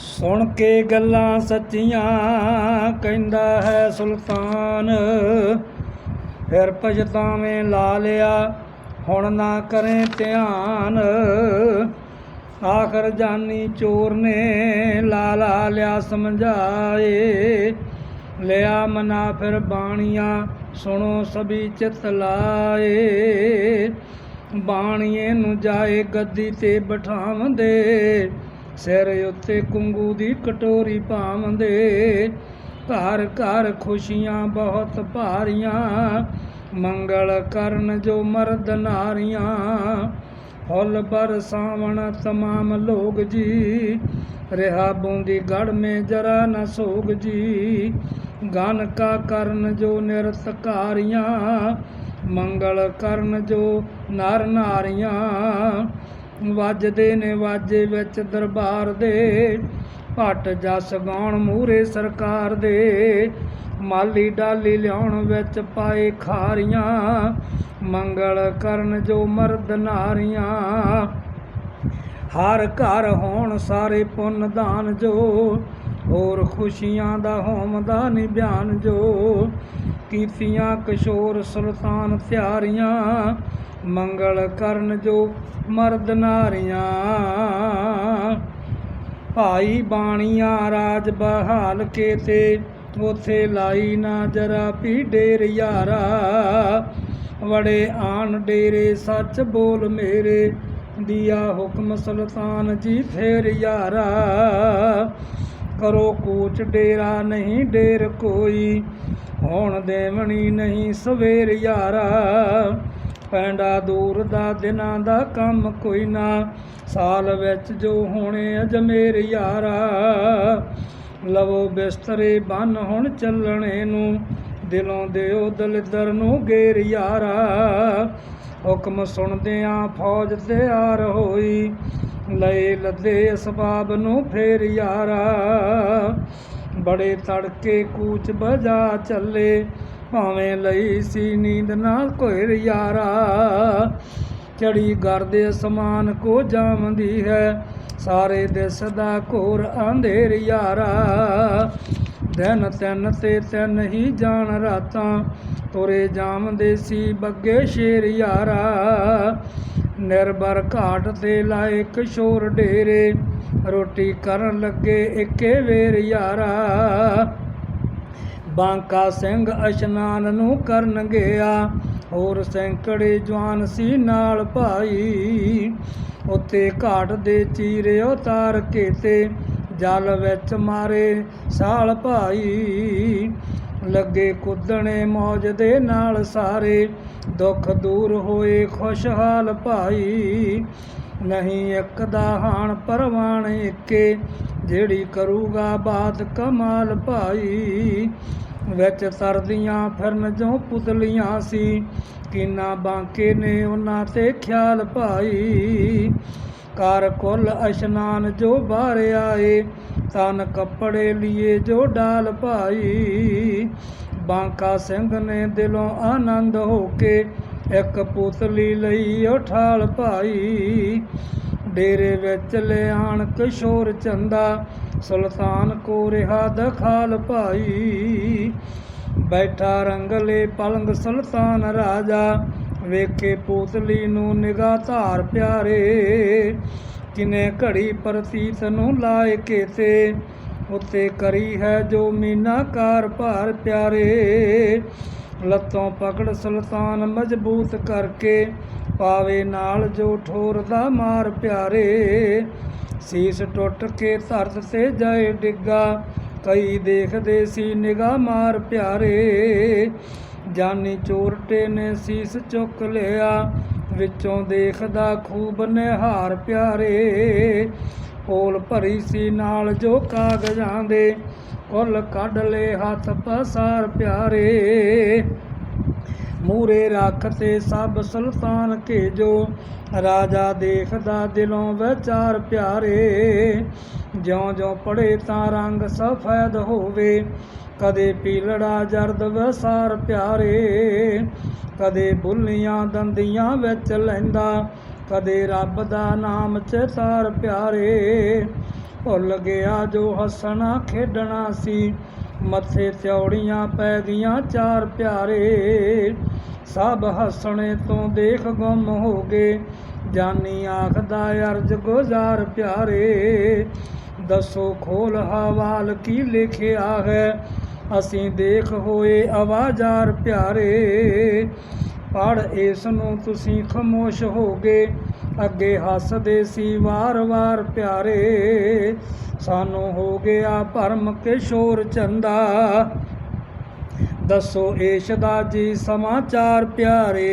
ਸੁਣ ਕੇ ਗੱਲਾਂ ਸੱਚੀਆਂ ਕਹਿੰਦਾ ਹੈ ਸੁਲਤਾਨ। ਫਿਰ ਭਜਤਾਵੇਂ ਲਾ ਲਿਆ, ਹੁਣ ਨਾ ਕਰੇ ਧਿਆਨ। ਆਖਰ ਜਾਨੀ ਚੋਰ ਨੇ ਲਾ ਲਾ ਲਿਆ ਸਮਝਾਏ। ਲਿਆ ਮਨਾ ਫਿਰ ਬਾਣੀਆਂ, ਸੁਣੋ ਸਭੀ ਚਿਤ ਲਾਏ। ਬਾਣੀਏ ਨੂੰ ਜਾਏ ਗੱਦੀ ਤੇ ਬਿਠਾਵੰਦੇ ਸਿਰ ਉੱਤੇ ਕੁੰਗੂ ਦੀ ਕਟੋਰੀ ਪਾਵੰਦੇ ਘਰ ਘਰ ਖੁਸ਼ੀਆਂ ਬਹੁਤ ਭਾਰੀਆਂ। ਮੰਗਲ ਕਰਨ ਜੋ ਮਰਦ ਨਾਰੀਆਂ। ਫੁੱਲ ਬਰਸਾਵਣ ਤਮਾਮ ਲੋਗ ਜੀ। ਰਿਹਾ ਬੂੰਦੀ ਗੜ ਮੇ ਜਰਾ ਨ ਸੋਗ ਜੀ। ਗਨ ਕਾ ਕਰਨ ਜੋ ਨਿਰਤਕਾਰੀਆਂ ਮੰਗਲ ਕਰਨ ਜੋ ਨਰ ਨਾਰੀਆਂ। ਵੱਜਦੇ ਨੇ ਵਾਜੇ ਵਿੱਚ ਦਰਬਾਰ ਦੇ, ਭੱਟ ਜਸ ਗਾਉਣ ਮੂਰੇ ਸਰਕਾਰ ਦੇ। ਮਾਲੀ ਡਾਲੀ ਲਿਆਉਣ ਵਿੱਚ ਪਾਏ ਖਾਰੀਆਂ, ਮੰਗਲ ਕਰਨ ਜੋ ਮਰਦ ਨਾਰੀਆਂ। ਹਰ ਘਰ ਹੋਣ ਸਾਰੇ ਪੁੰਨ ਦਾਨ ਜੋ, ਹੋਰ ਖੁਸ਼ੀਆਂ ਦਾ ਹੋਮਦਾ ਨੀ ਬਿਆਨ ਜੋ। ਕੀਤੀਆਂ ਕਿਸ਼ੋਰ ਸੁਲਤਾਨ ਤਿਆਰੀਆਂ ਮੰਗਲ ਕਰਨ ਜੋ ਮਰਦ ਨਾਰੀਆਂ। ਭਾਈ ਬਾਣੀਆਂ ਰਾਜ ਬਹਾਲ ਕੇ ਤੇ ਉਥੇ ਲਾਈ ਨਾ ਜਰਾ ਪੀ ਡੇਰ ਯਾਰਾ। ਵੜੇ ਆਣ ਡੇਰੇ ਸੱਚ ਬੋਲ ਮੇਰੇ, ਦਿਆ ਹੁਕਮ ਸੁਲਤਾਨ ਜੀ ਫੇਰ ਯਾਰਾ। ਕਰੋ ਕੂਚ ਡੇਰਾ ਨਹੀਂ ਡੇਰ ਕੋਈ, ਹੁਣ ਦੇਵਣੀ ਨਹੀਂ ਸਵੇਰ ਯਾਰਾ। ਪੈਂਡਾ ਦੂਰ ਦਾ ਦਿਨਾਂ ਦਾ ਕੰਮ ਕੋਈ ਨਾ। ਸਾਲ ਵਿੱਚ ਜੋ ਹੋਣੇ ਅਜਮੇਰ ਯਾਰਾ, ਲਵੋ ਬਿਸਤਰੇ ਬੰਨ ਹੁਣ ਚੱਲਣੇ ਨੂੰ। ਦਿਲੋਂ ਦਿਓ ਦਲਿੱਦਰ ਨੂੰ ਗੇਰ ਯਾਰਾ। ਹੁਕਮ ਸੁਣਦਿਆਂ ਫੌਜ ਤਿਆਰ ਹੋਈ, ਲਏ ਲੱਦੇ ਅਸਬਾਬ ਨੂੰ ਫੇਰ ਯਾਰਾ। ਬੜੇ ਤੜਕੇ ਕੂਚ ਬਜਾ ਚੱਲੇ ਭਾਵੇਂ ਲਈ ਸੀ ਨੀਂਦ ਨਾ ਕੋਇਰ ਯਾਰਾ ਚੜੀ ਗਰਦੇ ਅਸਮਾਨ ਕੋ ਜਾਵੰਦੀ ਹੈ, ਸਾਰੇ ਦਿਸ ਦਾ ਘੋਰ ਅੰਧੇਰ ਯਾਰਾ ਦਿਨ ਤਿੰਨ ਤੇ ਤਿੰਨ ਹੀ ਜਾਣ ਰਾਤਾਂ, ਤੁਰੇ ਜਾਮਦੇ ਸੀ ਬੱਗੇ ਸ਼ੇਰ ਯਾਰਾ। ਨਿਰਭਰ ਘਾਟ ਤੇ ਲਾਏ ਕਿਸ਼ੋਰ ਡੇਰੇ, ਰੋਟੀ ਕਰਨ ਲੱਗੇ ਇੱਕੇ ਵੇਰ ਯਾਰਾ। ਬਾਂਕਾ ਸਿੰਘ ਅਸ਼ਨਾਨ ਨੂੰ ਕਰਨ ਗਿਆ, ਹੋਰ ਸੈਂਕੜੇ ਜਵਾਨ ਸੀ ਨਾਲ ਭਾਈ। ਉੱਤੇ ਘਾਟ ਦੇ ਚੀਰੇ ਉਤਾਰ ਕੇ ਤੇ ਜਲ ਵਿੱਚ ਮਾਰੇ ਸਾਲ ਭਾਈ। ਲੱਗੇ ਕੁੱਦਣੇ ਮੌਜ ਦੇ ਨਾਲ ਸਾਰੇ, ਦੁੱਖ ਦੂਰ ਹੋਏ ਖੁਸ਼ਹਾਲ ਭਾਈ। ਨਹੀਂ ਇੱਕ ਦਾ ਹਾਣ ਪਰਵਾਣ ਏਕੇ, ਜਿਹੜੀ ਕਰੂਗਾ ਬਾਤ ਕਮਾਲ ਭਾਈ। ਵਿੱਚ ਤਰਦੀਆਂ ਫਿਰਨ ਜੋ ਪੁਤਲੀਆਂ ਸੀ। ਕਿੰਨਾ ਬਾਂਕੇ ਨੇ ਉਹਨਾਂ ਤੇ ਖਿਆਲ ਭਾਈ ਕਰ ਕੁੱਲ ਇਸ਼ਨਾਨ ਜੋ ਬਾਹਰ ਆਏ, ਤਨ ਕੱਪੜੇ ਲੀਏ ਜੋ ਡਾਲ ਭਾਈ ਬਾਂਕਾ ਸਿੰਘ ਨੇ ਦਿਲੋਂ ਆਨੰਦ ਹੋ ਕੇ ਇੱਕ ਪੁਤਲੀ ਲਈ ਉਠਾਲ ਭਾਈ ਡੇਰੇ ਵਿੱਚ ਲਿਆਣ ਕਿਸ਼ੋਰ ਚੰਦਾ, ਸੁਲਤਾਨ ਕੋ ਰਿਹਾ ਦਖਾਲ ਭਾਈ। ਬੈਠਾ ਰੰਗਲੇ ਪਲੰਗ ਸੁਲਤਾਨ ਰਾਜਾ, ਵੇਖੇ ਪੋਤਲੀ ਨੂੰ ਨਿਗਾਹ ਧਾਰ ਪਿਆਰੇ। ਕਿਨੇ ਘੜੀ ਪ੍ਰਤੀਤ ਨੂੰ ਲਾਏ ਕੇਤੇ, ਉੱਤੇ ਕਰੀ ਹੈ ਜੋ ਮੀਨਾਕਾਰ ਭਾਰ ਪਿਆਰੇ। ਲੱਤੋਂ ਪਕੜ ਸੁਲਤਾਨ ਮਜ਼ਬੂਤ ਕਰਕੇ, ਪਾਵੇ ਨਾਲ ਜੋ ਠੋਰ ਦਾ ਮਾਰ ਪਿਆਰੇ। ਸੀਸ ਟੁੱਟ ਕੇ ਧਰਤ ਤੇ ਜਾਏ ਡਿੱਗਾ, ਕਈ ਦੇਖਦੇ ਸੀ ਨਿਗਾਹ ਮਾਰ ਪਿਆਰੇ। ਜਾਨੀ ਚੋਰਟੇ ਨੇ ਸੀਸ ਚੁੱਕ ਲਿਆ, ਵਿੱਚੋਂ ਦੇਖਦਾ ਖੂਬ ਨਿਹਾਰ ਪਿਆਰੇ। ਪੋਲ ਭਰੀ ਸੀ ਨਾਲ ਜੋ ਕਾਗਜ਼ਾਂ ਦੇ ਕੁੱਲ ਕੱਢ ਲੈ ਹੱਥ ਪਸਾਰ ਪਿਆਰੇ। ਮੂਰੇ ਰੱਖ ਤੇ ਸਭ ਸੁਲਤਾਨ ਕੇ ਜੋ ਰਾਜਾ ਦੇਖਦਾ ਦਿਲੋਂ ਵਿਚਾਰ ਪਿਆਰੇ। ਜਿਉਂ ਜਿਉਂ ਪੜੇ ਤਾਂ ਰੰਗ ਸਫੈਦ ਹੋਵੇ। ਕਦੇ ਪੀਲੜਾ ਜਰਦ ਵਸਾਰ ਪਿਆਰੇ। ਕਦੇ ਬੁੱਲੀਆਂ ਦੰਦੀਆਂ ਵਿੱਚ ਲੈਂਦਾ। ਕਦੇ ਰੱਬ ਦਾ ਨਾਮ ਚਿਤਾਰ ਪਿਆਰੇ। ਭੁੱਲ ਗਿਆ ਜੋ ਹੱਸਣਾ ਖੇਡਣਾ ਸੀ। ਮੱਥੇ ਤਿਉੜੀਆਂ ਪੈ ਗਈਆਂ ਚਾਰ ਪਿਆਰੇ। ਸਭ ਹੱਸਣੇ ਤੋਂ ਦੇਖ ਗੁੰਮ ਹੋ ਗਏ। ਜਾਨੀ ਆਖਦਾ ਅਰਜ ਗੁਜ਼ਾਰ ਪਿਆਰੇ। ਦੱਸੋ ਖੋਲ ਹਵਾਲ ਕੀ ਲਿਖਿਆ ਹੈ? ਅਸੀਂ ਦੇਖ ਹੋਏ ਆਵਾਜ਼ਾਰ ਪਿਆਰੇ। ਪੜ ਇਸ ਨੂੰ ਤੁਸੀਂ ਖਮੋਸ਼ ਹੋ ਗਏ। ਅੱਗੇ ਹੱਸਦੇ ਸੀ ਵਾਰ-ਵਾਰ ਪਿਆਰੇ। ਸਾਨੂੰ ਹੋ ਗਿਆ ਭਰਮ ਕਿਸ਼ੋਰ ਚੰਦਾ। ਦੱਸੋ ਏਸ਼ ਦਾ ਜੀ ਸਮਾਚਾਰ ਪਿਆਰੇ।